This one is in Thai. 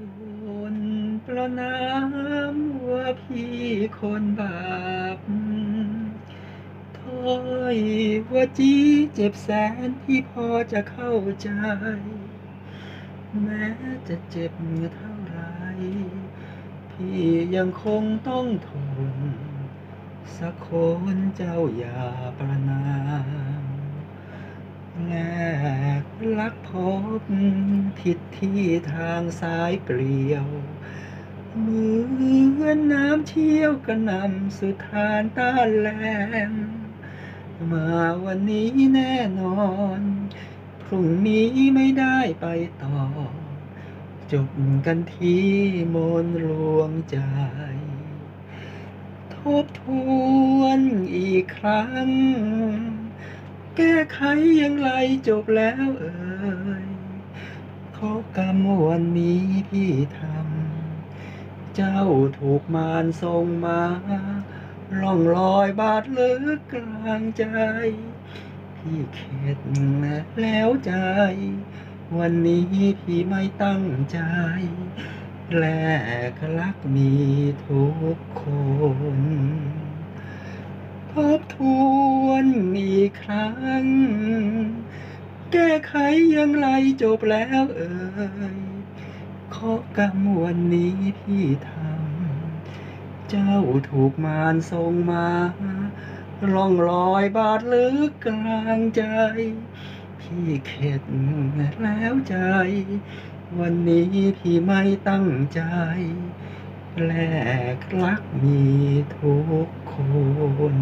คนประนามว่าพี่คนบาปถ้อยว่าจีเจ็บแสนพี่พอจะเข้าใจ แม้จะเจ็บเท่าไร พี่ยังคงต้องทน สักคนเจ้าอย่าประนาม แลกรักพบผิดที่ทางสายเปลี่ยว เหมือนน้ำเชี่ยวกระนำสุดทานต้านแรงมาวันนี้แน่นอนพรุ่งนี้ไม่ได้ไปต่อ จบกันที่มนต์ลวงใจ ทบทวนอีกครั้ง แก้ไขอย่างไรจบแล้วเอ่ยขอกรรมวันนี้พี่ทำ เจ้าถูกมารทรงมาล่องลอยบาดลึกกลางใจ พี่เข็ดแล้วใจ วันนี้พี่ไม่ตั้งใจ แลกรักมีทุกคน แก้ไขอย่างไรจบแล้วเอ่ยขอกรรมวันนี้พี่ทำเจ้าถูกมารทรงมาล่องลอยบาดลึกกลางใจ พี่เข็ดแล้วใจ วันนี้พี่ไม่ตั้งใจแลกรักมีทุกคน